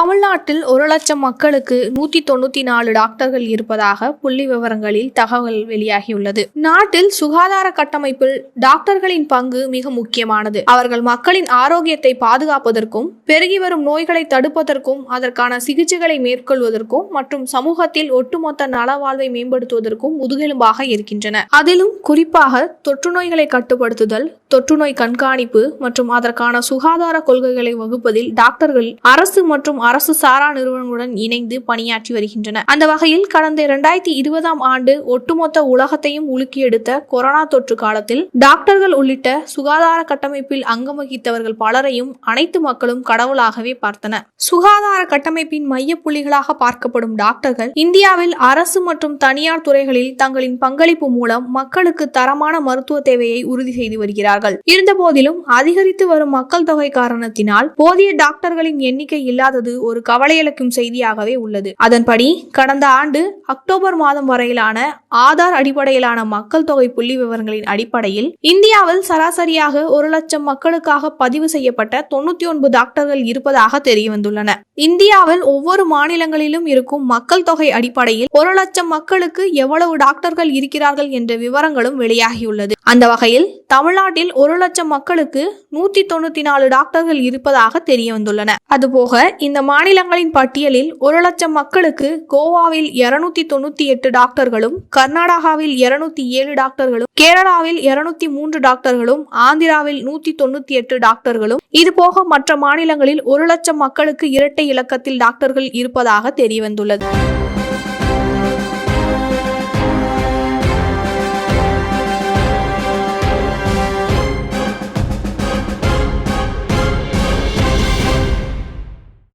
தமிழ்நாட்டில் ஒரு லட்சம் மக்களுக்கு நூத்தி தொண்ணூத்தி நாலு டாக்டர்கள் இருப்பதாக புள்ளி விவரங்களில் தகவல் வெளியாகியுள்ளது. நாட்டில் சுகாதார கட்டமைப்பில் டாக்டர்களின் பங்கு மிக முக்கியமானது. அவர்கள் மக்களின் ஆரோக்கியத்தை பாதுகாப்பதற்கும் பெருகி வரும் நோய்களை தடுப்பதற்கும் அதற்கான சிகிச்சைகளை மேற்கொள்வதற்கும் மற்றும் சமூகத்தில் ஒட்டுமொத்த நலவாழ்வை மேம்படுத்துவதற்கும் முதுகெலும்பாக இருக்கின்றன. அதிலும் குறிப்பாக தொற்று நோய்களை கட்டுப்படுத்துதல் தொற்றுநோய் கண்காணிப்பு மற்றும் அதற்கான சுகாதார கொள்கைகளை வகுப்பதில் டாக்டர்கள் அரசு மற்றும் அரசு சாரா நிறுவனங்களுடன் இணைந்து பணியாற்றி வருகின்றன. அந்த வகையில் கடந்த இரண்டாயிரத்தி இருபதாம் ஆண்டு ஒட்டுமொத்த உலகத்தையும் உலுக்கி எடுத்த கொரோனா தொற்று காலத்தில் டாக்டர்கள் உள்ளிட்ட சுகாதார கட்டமைப்பில் அங்கம் வகித்தவர்கள் பலரையும் அனைத்து மக்களும் கடவுளாகவே பார்த்தனர் சுகாதார கட்டமைப்பின் மைய புள்ளிகளாக பார்க்கப்படும் டாக்டர்கள் இந்தியாவில் அரசு மற்றும் தனியார் துறைகளில் தங்களின் பங்களிப்பு மூலம் மக்களுக்கு தரமான மருத்துவ தேவையை உறுதி செய்து வருகிறார்கள். இருந்தபோதிலும் அதிகரித்து வரும் மக்கள் தொகை காரணத்தினால் போதிய டாக்டர்களின் எண்ணிக்கை இல்லாதது ஒரு கவலையளிக்கும் செய்தியாகவே உள்ளது. அதன்படி கடந்த ஆண்டு அக்டோபர் மாதம் வரையிலான ஆதார் அடிப்படையிலான மக்கள் தொகை புள்ளி விவரங்களின் அடிப்படையில் இந்தியாவில் சராசரியாக ஒரு லட்சம் மக்களுக்காக பதிவு செய்யப்பட்ட தொண்ணூத்தி ஒன்பது டாக்டர்கள் இருப்பதாக தெரியவந்துள்ளன. இந்தியாவில் ஒவ்வொரு மாநிலங்களிலும் இருக்கும் மக்கள் தொகை அடிப்படையில் ஒரு லட்சம் மக்களுக்கு எவ்வளவு டாக்டர்கள் இருக்கிறார்கள் என்ற விவரங்களும் வெளியாகியுள்ளது. அந்த வகையில் தமிழ்நாட்டில் ஒரு லட்சம் மக்களுக்கு நூத்தி தொண்ணூத்தி நாலு டாக்டர்கள் இருப்பதாக தெரிய வந்துள்ளன அதுபோக இந்த மாநிலங்களின் பட்டியலில் ஒரு லட்சம் மக்களுக்கு கோவாவில் இருநூத்தி தொண்ணூத்தி எட்டு டாக்டர்களும் கர்நாடகாவில் இருநூத்தி ஏழு டாக்டர்களும் கேரளாவில் இருநூத்தி மூன்று டாக்டர்களும் ஆந்திராவில் நூத்தி தொண்ணூத்தி எட்டு டாக்டர்களும் இதுபோக மற்ற மாநிலங்களில் ஒரு லட்சம் மக்களுக்கு இரட்டை இலக்கத்தில் டாக்டர்கள் இருப்பதாக தெரிய வந்துள்ளது